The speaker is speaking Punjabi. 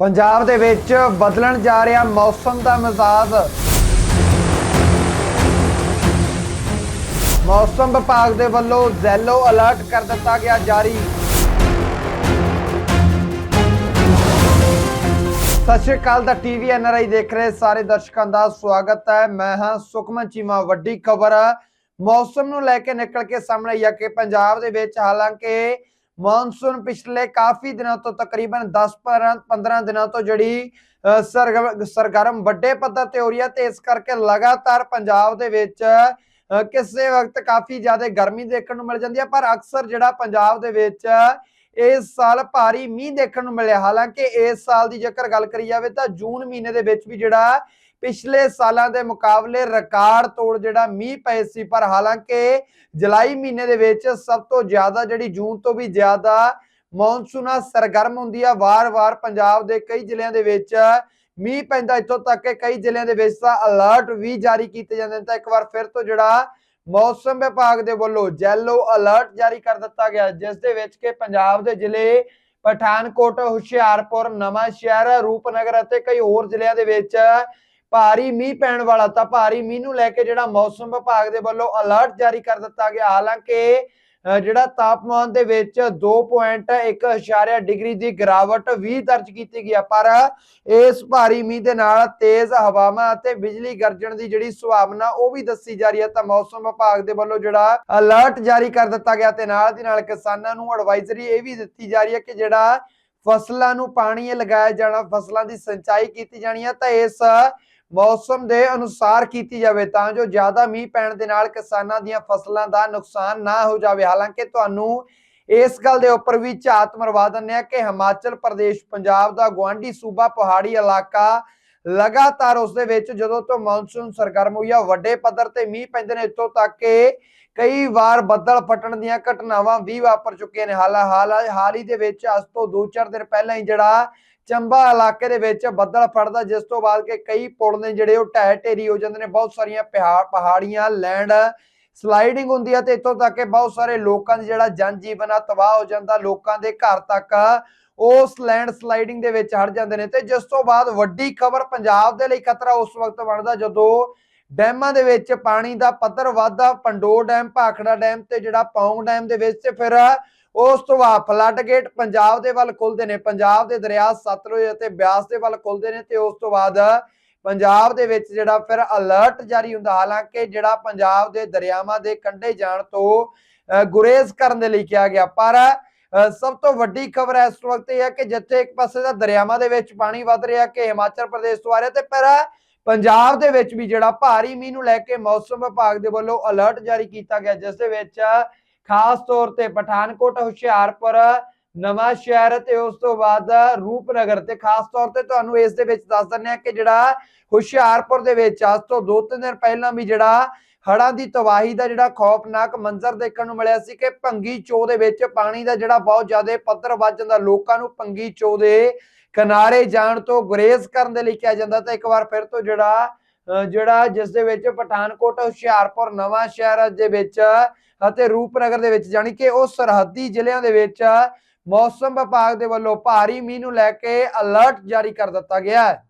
ਪੰਜਾਬ ਦੇ ਵਿੱਚ ਬਦਲਣ ਜਾ ਰਿਹਾ ਮੌਸਮ ਦਾ ਮਿਜ਼ਾਜ। ਮੌਸਮ ਵਿਭਾਗ ਦੇ ਵੱਲੋਂ ਜ਼ੈਲੋ ਅਲਰਟ ਕਰ ਦਿੱਤਾ ਗਿਆ ਜਾਰੀ। ਸਤਿ ਸ਼੍ਰੀ ਅਕਾਲ, ਦਾ ਟੀਵੀ ਐਨਆਰਆਈ ਦੇਖ ਰਹੇ ਸਾਰੇ ਦਰਸ਼ਕਾਂ ਦਾ ਸਵਾਗਤ ਹੈ। ਮੈਂ ਹਾਂ ਸੁਖਮਨ ਚੀਮਾ, ਵੱਡੀ ਖਬਰ। ਮੌਸਮ ਨੂੰ ਲੈ ਕੇ ਨਿਕਲ ਕੇ ਸਾਹਮਣੇ ਆਈ ਹੈ ਕਿ ਪੰਜਾਬ ਦੇ ਵਿੱਚ ਹਾਲਾਂਕਿ ਮੌਨਸੂਨ ਪਿਛਲੇ ਕਾਫੀ ਦਿਨਾਂ ਤੋਂ ਤਕਰੀਬਨ 10 15 ਦਿਨਾਂ ਤੋਂ ਜਿਹੜੀ ਅ, ਸਰਗਰਮ ਵੱਡੇ ਪੱਧਰ ਤੇ ਹੋ ਰਹੀ ਹੈ ਤੇ ਇਸ ਕਰਕੇ ਲਗਾਤਾਰ ਪੰਜਾਬ ਦੇ ਵਿੱਚ ਕਿਸੇ ਵਕਤ ਕਾਫੀ ਜ਼ਿਆਦਾ ਗਰਮੀ ਦੇਖਣ ਨੂੰ ਮਿਲ ਜਾਂਦੀ ਹੈ ਪਰ ਅਕਸਰ ਜਿਹੜਾ ਪੰਜਾਬ ਦੇ ਵਿੱਚ ਇਸ ਸਾਲ ਭਾਰੀ ਮੀਂਹ ਦੇਖਣ ਨੂੰ ਮਿਲਿਆ। ਹਾਲਾਂਕਿ ਇਸ ਸਾਲ ਦੀ ਜੇਕਰ ਗੱਲ ਕਰੀ ਜਾਵੇ ਤਾਂ ਜੂਨ ਮਹੀਨੇ ਦੇ ਵਿੱਚ ਵੀ ਜਿਹੜਾ ਪਿਛਲੇ ਸਾਲਾਂ ਦੇ ਮੁਕਾਬਲੇ ਰਿਕਾਰਡ ਤੋੜ ਜਿਹੜਾ ਮੀਂਹ ਪਏ ਸੀ, ਪਰ ਹਾਲਾਂਕਿ ਜੁਲਾਈ ਮਹੀਨੇ ਦੇ ਵਿੱਚ ਸਭ ਤੋਂ ਜ਼ਿਆਦਾ ਜਿਹੜੀ ਜੂਨ ਤੋਂ ਵੀ ਜ਼ਿਆਦਾ ਮੌਨਸੂਨਾ ਸਰਗਰਮ ਹੁੰਦੀ ਆ, ਵਾਰ-ਵਾਰ ਪੰਜਾਬ ਦੇ ਕਈ ਜ਼ਿਲ੍ਹਿਆਂ ਦੇ ਵਿੱਚ ਮੀਂਹ ਪੈਂਦਾ, ਇੱਥੋਂ ਤੱਕ ਕਿ ਕਈ ਜ਼ਿਲ੍ਹਿਆਂ ਦੇ ਵਿੱਚ ਤਾਂ ਅਲਰਟ ਵੀ ਜਾਰੀ ਕੀਤੇ ਜਾਂਦੇ ਨੇ। ਤਾਂ ਇੱਕ ਵਾਰ ਫਿਰ ਤੋਂ ਜਿਹੜਾ ਮੌਸਮ ਵਿਭਾਗ ਦੇ ਵੱਲੋਂ ਜੈਲੋ ਅਲਰਟ ਜਾਰੀ ਕਰ ਦਿੱਤਾ ਗਿਆ, ਜਿਸ ਦੇ ਵਿੱਚ ਕਿ ਪੰਜਾਬ ਦੇ ਜ਼ਿਲ੍ਹੇ ਪਠਾਨਕੋਟ, ਹੁਸ਼ਿਆਰਪੁਰ ਨਵਾਂ ਸ਼ਹਿਰ ਰੂਪਨਗਰ ਅਤੇ ਕਈ ਹੋਰ ਜ਼ਿਲ੍ਹਿਆਂ ਦੇ ਵਿੱਚ ਭਾਰੀ ਮੀਂਹ ਪੈਣ ਵਾਲਾ ਤਾਂ ਭਾਰੀ ਮੀਂਹ ਨੂੰ ਲੈ ਕੇ ਜਿਹੜਾ ਮੌਸਮ ਵਿਭਾਗ ਦੇ ਵੱਲੋਂ ਅਲਰਟ ਜਾਰੀ ਕਰ ਦਿੱਤਾ ਗਿਆ। ਹਾਲਾਂਕਿ ਜਿਹੜਾ ਤਾਪਮਾਨ ਦੇ ਵਿੱਚ 2.1 ਡਿਗਰੀ ਦੀ ਗਿਰਾਵਟ ਵੀ ਦਰਜ ਕੀਤੀ ਗਈ ਹੈ ਪਰ ਇਸ ਭਾਰੀ ਮੀਂਹ ਦੇ ਨਾਲ ਤੇਜ਼ ਹਵਾਵਾਂ ਅਤੇ ਬਿਜਲੀ ਗਰਜਣ ਦੀ ਜਿਹੜੀ ਸੰਭਾਵਨਾ ਉਹ ਵੀ ਦੱਸੀ ਜਾ ਰਹੀ ਹੈ ਤਾਂ ਮੌਸਮ ਵਿਭਾਗ ਦੇ ਵੱਲੋਂ ਜਿਹੜਾ ਅਲਰਟ ਜਾਰੀ ਕਰ ਦਿੱਤਾ ਗਿਆ ਤੇ ਨਾਲ ਦੀ ਨਾਲ ਕਿਸਾਨਾਂ ਨੂੰ ਐਡਵਾਈਜ਼ਰੀ ਇਹ ਵੀ ਦਿੱਤੀ ਜਾ ਰਹੀ ਹੈ ਕਿ ਜਿਹੜਾ ਫਸਲਾਂ ਨੂੰ ਪਾਣੀ ਲਗਾਇਆ ਜਾਣਾ, ਫਸਲਾਂ ਦੀ ਸਿੰਚਾਈ ਕੀਤੀ ਜਾਣੀ ਹੈ ਤਾਂ ਇਸ ਮੌਸਮ ਦੇ ਅਨੁਸਾਰ ਕੀਤੀ ਜਾਵੇ, ਤਾਂ ਜੋ ਜ਼ਿਆਦਾ ਮੀਂਹ ਪੈਣ ਦੇ ਨਾਲ ਕਿਸਾਨਾਂ ਦੀਆਂ ਫਸਲਾਂ ਦਾ ਨੁਕਸਾਨ ਨਾ ਹੋ ਜਾਵੇ। ਹਾਲਾਂਕਿ ਤੁਹਾਨੂੰ ਇਸ ਗੱਲ ਦੇ ਉੱਪਰ ਵੀ ਝਾਤ ਮਰਵਾ ਦਿੰਦੇ ਆ ਕਿ ਹਿਮਾਚਲ ਪ੍ਰਦੇਸ਼, ਪੰਜਾਬ ਦਾ ਗਵਾਂਢੀ ਸੂਬਾ ਪਹਾੜੀ ਇਲਾਕਾ ਲਗਾਤਾਰ ਉਸ ਦੇ ਵਿੱਚ ਜਦੋਂ ਤੋਂ ਮੌਨਸੂਨ ਸਰਗਰਮ ਹੋਈ ਆ, ਵੱਡੇ ਪੱਧਰ ਤੇ ਮੀਂਹ ਪੈਂਦੇ ਨੇ ਇੱਥੋਂ ਤੱਕ ਕਿ ਕਈ ਵਾਰ ਬੱਦਲ ਫਟਣ ਦੀਆਂ ਘਟਨਾਵਾਂ ਵੀ ਵਾਪਰ ਚੁੱਕੀਆਂ ਨੇ। ਹਾਲ ਹਾਲ ਹੀ ਦੇ ਵਿੱਚ ਅੱਜ ਤੋਂ 2-4 ਦਿਨ ਪਹਿਲਾਂ ਹੀ ਜਿਹੜਾ ਚੰਬਾ ਇਲਾਕੇ ਦੇ ਵਿੱਚ ਬੱਦਲ ਫੜਦਾ ਜਿਸ ਤੋਂ ਬਾਅਦ ਕਿ ਕਈ ਪੁਲ ਨੇ ਜਿਹੜੇ ਉਹ ਢਹਿ ਢੇਰੀ ਹੋ ਜਾਂਦੇ ਨੇ। ਬਹੁਤ ਸਾਰੀਆਂ ਪਹਾੜ ਪਹਾੜੀਆਂ ਲੈਂਡ ਸਲਾਈਡਿੰਗ ਹੁੰਦੀ ਹੈ ਤੇ ਇੱਥੋਂ ਤੱਕ ਕਿ ਬਹੁਤ ਸਾਰੇ ਲੋਕਾਂ ਦਾ ਜਿਹੜਾ ਜਨ ਜੀਵਨ ਆ, ਤਬਾਹ ਹੋ ਜਾਂਦਾ। ਲੋਕਾਂ ਦੇ ਘਰ ਤੱਕ ਉਸ ਲੈਂਡ ਸਲਾਈਡਿੰਗ ਦੇ ਵਿੱਚ ਹੜ ਜਾਂਦੇ ਨੇ ਤੇ ਜਿਸ ਤੋਂ ਬਾਅਦ ਵੱਡੀ ਖਬਰ ਪੰਜਾਬ ਦੇ ਲਈ ਖਤਰਾ ਉਸ ਵਕਤ ਬਣਦਾ ਜਦੋਂ ਡੈਮਾਂ ਦੇ ਵਿੱਚ ਪਾਣੀ ਦਾ ਪੱਧਰ ਵਾਧਾ ਪੰਡੋ ਡੈਮ ਭਾਖੜਾ ਡੈਮ ਤੇ ਜਿਹੜਾ ਪੌਂਗ ਡੈਮ ਦੇ ਵਿੱਚ ਤੇ ਫਿਰ ਉਸ ਤੋਂ ਬਾਅਦ ਫਲੱਡ ਗੇਟ ਪੰਜਾਬ ਦੇ ਵੱਲ ਖੁੱਲਦੇ ਨੇ ਪੰਜਾਬ ਦੇ ਦਰਿਆ ਸਤਲੁਜ ਅਤੇ ਬਿਆਸ ਦੇ ਵੱਲ ਖੁੱਲਦੇ ਨੇ ਤੇ ਉਸ ਤੋਂ ਬਾਅਦ ਪੰਜਾਬ ਦੇ ਵਿੱਚ ਜਿਹੜਾ ਫਿਰ ਅਲਰਟ ਜਾਰੀ ਹੁੰਦਾ ਹਾਲਾਂਕਿ ਜਿਹੜਾ ਪੰਜਾਬ ਦੇ ਦਰਿਆਵਾਂ ਦੇ ਕੰਢੇ ਜਾਣ ਤੋਂ ਅ, ਗੁਰੇਜ਼ ਕਰਨ ਦੇ ਲਈ ਕਿਹਾ ਗਿਆ ਪਰ ਸਭ ਤੋਂ ਵੱਡੀ ਖਬਰ ਇਸ ਵਕਤ ਇਹ ਹੈ ਕਿ ਜਿੱਥੇ ਇੱਕ ਪਾਸੇ ਦਾ ਦਰਿਆਵਾਂ ਦੇ ਵਿੱਚ ਪਾਣੀ ਵੱਧ ਰਿਹਾ ਕਿ ਹਿਮਾਚਲ ਪ੍ਰਦੇਸ਼ ਤੋਂ ਆ ਰਿਹਾ ਤੇ ਪਰ ਪੰਜਾਬ ਦੇ ਵਿੱਚ ਵੀ ਜਿਹੜਾ ਭਾਰੀ ਮੀਂਹ ਨੂੰ ਲੈ ਕੇ ਮੌਸਮ ਵਿਭਾਗ ਦੇ ਵੱਲੋਂ ਅਲਰਟ ਜਾਰੀ ਕੀਤਾ ਗਿਆ, ਜਿਸ ਦੇ ਵਿੱਚ ਖਾਸ ਤੌਰ ਤੇ ਪਠਾਨਕੋਟ, ਹੁਸ਼ਿਆਰਪੁਰ, ਨਵਾਂ ਸ਼ਹਿਰ ਤੇ ਉਸ ਤੋਂ ਬਾਅਦ ਰੂਪਨਗਰ ਤੇ ਖਾਸ ਤੌਰ ਤੇ ਤੁਹਾਨੂੰ ਇਸ ਦੇ ਵਿੱਚ ਦੱਸ ਦਿੰਦੇ ਆ ਕਿ ਜਿਹੜਾ ਹੁਸ਼ਿਆਰਪੁਰ ਦੇ ਵਿੱਚ ਅੱਜ ਤੋਂ ਦੋ ਤਿੰਨ ਦਿਨ ਪਹਿਲਾਂ ਵੀ ਜਿਹੜਾ ਹੜ੍ਹਾਂ ਦੀ ਤਬਾਹੀ ਦਾ ਜਿਹੜਾ ਖੌਫਨਾਕ ਮੰਜ਼ਰ ਦੇਖਣ ਨੂੰ ਮਿਲਿਆ ਸੀ ਕਿ ਭੰਗੀ ਚੋ ਦੇ ਵਿੱਚ ਪਾਣੀ ਦਾ ਜਿਹੜਾ ਬਹੁਤ ਜ਼ਿਆਦਾ ਪੱਧਰ ਵੱਧ ਜਾਂਦਾ ਲੋਕਾਂ ਨੂੰ ਭੰਗੀ ਚੋ ਦੇ ਕਿਨਾਰੇ ਜਾਣ ਤੋਂ ਗੁਰੇਜ਼ ਕਰਨ ਦੇ ਲਈ ਕਿਹਾ ਜਾਂਦਾ ਤਾਂ ਇੱਕ ਵਾਰ ਫਿਰ ਤੋਂ ਜਿਹੜਾ, ਅਹ, ਜਿਹੜਾ ਜਿਸ ਦੇ ਵਿੱਚ ਪਠਾਨਕੋਟ, ਹੁਸ਼ਿਆਰਪੁਰ, ਨਵਾਂ ਸ਼ਹਿਰ ਦੇ ਵਿੱਚ ਅਤੇ ਰੂਪਨਗਰ ਦੇ ਵਿੱਚ ਜਾਣੀ ਕਿ ਉਹ ਸਰਹੱਦੀ ਜ਼ਿਲ੍ਹਿਆਂ ਦੇ ਵਿੱਚ ਮੌਸਮ ਵਿਭਾਗ ਦੇ ਵੱਲੋਂ ਭਾਰੀ ਮੀਂਹ ਨੂੰ ਲੈ ਕੇ ਅਲਰਟ ਜਾਰੀ ਕਰ ਦਿੱਤਾ ਗਿਆ ਹੈ।